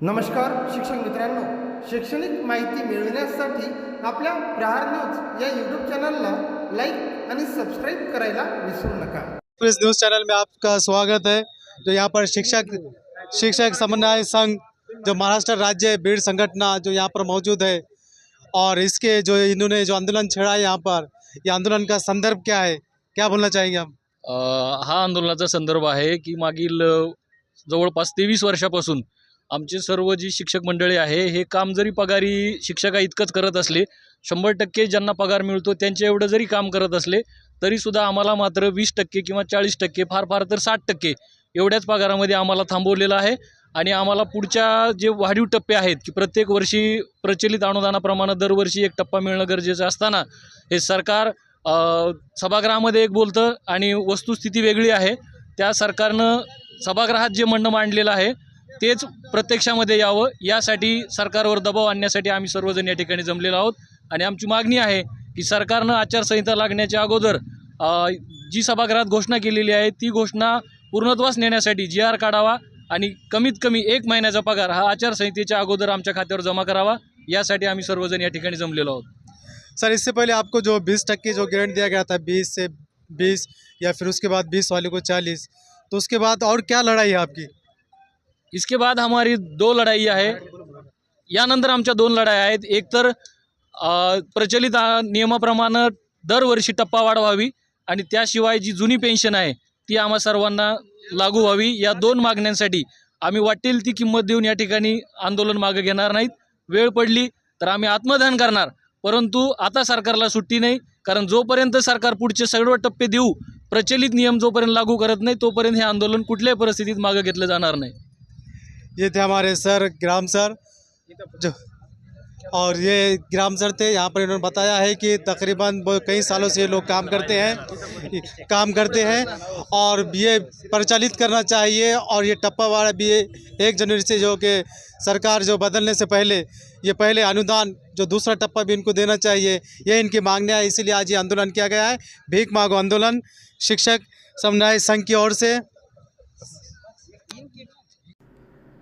नमस्कार शिक्षक मित्रांनो. शैक्षणिक माहिती मिळविण्यासाठी आपल्या प्रहार न्यूज या यूट्यूब चॅनलला लाईक आणि सबस्क्राईब करायला विसरू नका. प्रेस न्यूज़ चैनल में आपका स्वागत है। जो यहाँ पर शिक्षक शिक्षक समन्वय संघ जो महाराष्ट्र राज्य भीड़ संगठना जो यहाँ पर मौजूद है और इसके जो इन्होंने जो आंदोलन छेड़ा है यहाँ पर ये आंदोलन का संदर्भ क्या है? क्या बोलना चाहेंगे अ, हा आंदोलनाचा संदर्भ आहे की मागील जवळपास तेवीस वर्षापासून आमचे सर्व जी शिक्षक मंडळी आहे हे काम जरी पगारी शिक्षका इतकंच करत असले शंभर टक्के ज्यांना पगार मिळतो त्यांच्या एवढं जरी काम करत असले तरीसुद्धा आम्हाला मात्र वीस टक्के किंवा चाळीस टक्के फार फार तर साठ टक्के एवढ्याच पगारामध्ये आम्हाला थांबवलेलं आहे. आणि आम्हाला पुढच्या जे वाढीव टप्पे आहेत की प्रत्येक वर्षी प्रचलित अनुदानाप्रमाणे दरवर्षी एक टप्पा मिळणं गरजेचं असताना हे सरकार सभागृहामध्ये एक बोलतं आणि वस्तुस्थिती वेगळी आहे. त्या सरकारनं सभागृहात जे म्हणणं मांडलेलं आहे तेच प्रत्यक्षामध्ये यावं. यासाठी सरकारवर दबाव आणण्यासाठी आम्ही सर्वजण या ठिकाणी जमलेलो आहोत. आणि आमची मागणी आहे की सरकारनं आचारसंहिता लागण्याच्या अगोदर जी सभागृहात घोषणा केलेली आहे ती घोषणा पूर्णत्वास नेण्यासाठी जी आर काढावा आणि कमीत कमी एक महिन्याचा पगार हा आचारसंहितेच्या अगोदर आमच्या खात्यावर जमा करावा. यासाठी आम्ही सर्वजण या ठिकाणी जमलेलो आहोत. सर इससे पहले आपको जो बीस टक्के जो ग्रेंट दिया गया था बीस से बीस या फिर उसके बाद बीस वाले को चालीस तो उसके बाद और क्या लड़ाई है आपकी? इसके बाद हमारी दो लढाई आहे यानंतर आमच्या दोन लढाई आहेत। एक तर प्रचलित नियमाप्रमाणे दरवर्षी टप्पा वाढ व्हावी आणि त्याशिवाय जी जुनी पेन्शन आहे ती आम्हा सर्वांना लागू व्हावी. या दोन मागण्यांसाठी आम्ही वाटेल ती किंमत देऊन या ठिकाणी आंदोलन मागे घेणार नाहीत. वेळ पडली तर आम्ही आत्मदान करणार. परंतु आता सरकारला सुट्टी नाही कारण जोपर्यंत सरकार पुढचे सर्व टप्पे देऊ प्रचलित नियम जोपर्यंत लागू करत नाही तोपर्यंत हे आंदोलन कुठल्याही परिस्थितीत मागं घेतलं जाणार नाही. ये थे हमारे सर, ग्राम सर, जो, और ये ग्राम सर थे। यहाँ पर इन्होंने बताया है कि तकरीबन कई सालों से ये लोग काम करते हैं, काम करते हैं, और ये प्रचलित करना चाहिए, और ये टप्पा वाला भी एक जनवरी से जो कि सरकार जो बदलने से पहले, ये पहले अनुदान, जो दूसरा टप्पा भी इनको देना चाहिए, ये इनकी मांगने है इसीलिए आज ये आंदोलन किया गया है। भीख मांगो आंदोलन, शिक्षक, समुदाय संघ की ओर से